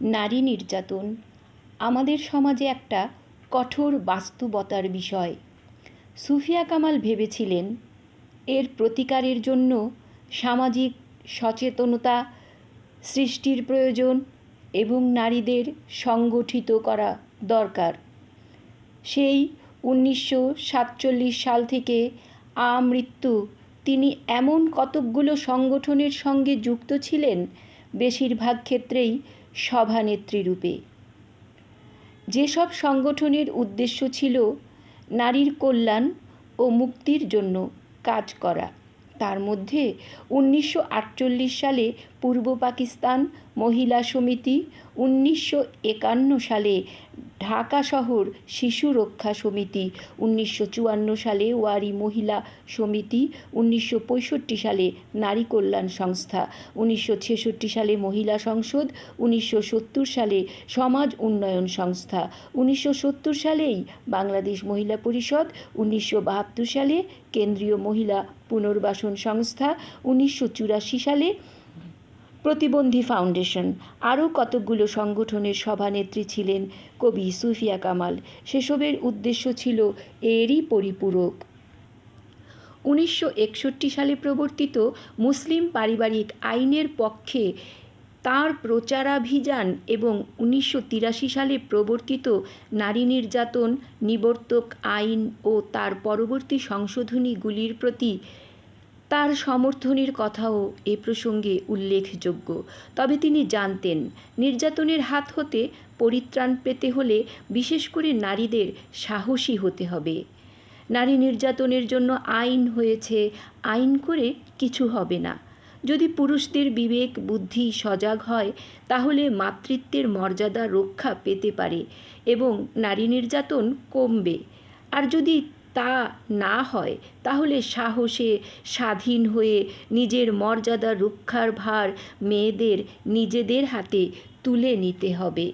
নারী নির্যাতন। আমাদের সমাজে একটা কঠোর বাস্তবতার বিষয়। সুফিয়া কামাল ভেবেছিলেন, এর প্রতিকারের জন্য সামাজিক সচেতনতা সৃষ্টির প্রয়োজন এবং নারীদের সংগঠিত করা দরকার। সেই উনিশশো সাতচল্লিশ সাল থেকে আমৃত্যু তিনি এমন কতকগুলো সংগঠনের সঙ্গে যুক্ত ছিলেন বেশিরভাগ ক্ষেত্রেই সভানেত্রী রূপে যেসব সংগঠনের উদ্দেশ্য ছিল নারীর কল্যাণ ও মুক্তির জন্য কাজ করা, তার মধ্যে উনিশশো আটচল্লিশ সালে পূর্ব পাকিস্তান মহিলা সমিতি, উনিশশো একান্ন সালে ঢাকা শহর শিশু রক্ষা সমিতি উনিশশো চুয়ান্ন সালে ওয়ারি মহিলা সমিতি, উনিশশো পঁয়ষট্টি সালে নারী কল্যাণ সংস্থা, উনিশশো ছেষট্টি সালে মহিলা সংসদ, উনিশশো সত্তর সালে সমাজ উন্নয়ন সংস্থা, উনিশশো সত্তর সালেই বাংলাদেশ মহিলা পরিষদ, উনিশশো বাহাত্তর সালে কেন্দ্রীয় মহিলা পুনর্বাসন সংস্থা, উনিশশো চুরাশি সালে প্রতিবন্ধী ফাউন্ডেশন। আরও কতকগুলো সংগঠনের সভানেত্রী ছিলেন কবি সুফিয়া কামাল। সেসবের উদ্দেশ্য ছিল এরই পরিপূরক। উনিশশো একষট্টি সালে প্রবর্তিত মুসলিম পারিবারিক আইনের পক্ষে তার প্রচারাভিযান এবং উনিশশো তিরাশি সালে প্রবর্তিত নারী নির্যাতন নিবর্তক আইন ও তার পরবর্তী সংশোধনীগুলির প্রতি তার সমর্থনের কথাও এ প্রসঙ্গে উল্লেখযোগ্য। তবে তিনি জানতেন, নির্যাতনের হাত হতে পরিত্রাণ পেতে হলে বিশেষ করে নারীদের সাহসী হতে হবে। নারী নির্যাতনের জন্য আইন হয়েছে, আইন করে কিছু হবে না। যদি পুরুষদের বিবেক, বুদ্ধি সজাগ হয়, তাহলে মাতৃত্বের মর্যাদা রক্ষা পেতে পারে এবং নারী নির্যাতন কমবে। আর যদি তা না হয়, তাহলে সাহসে স্বাধীন হয়ে নিজের মর্যাদা রক্ষার ভার মেয়েদের, নিজেদের হাতে তুলে নিতে হবে।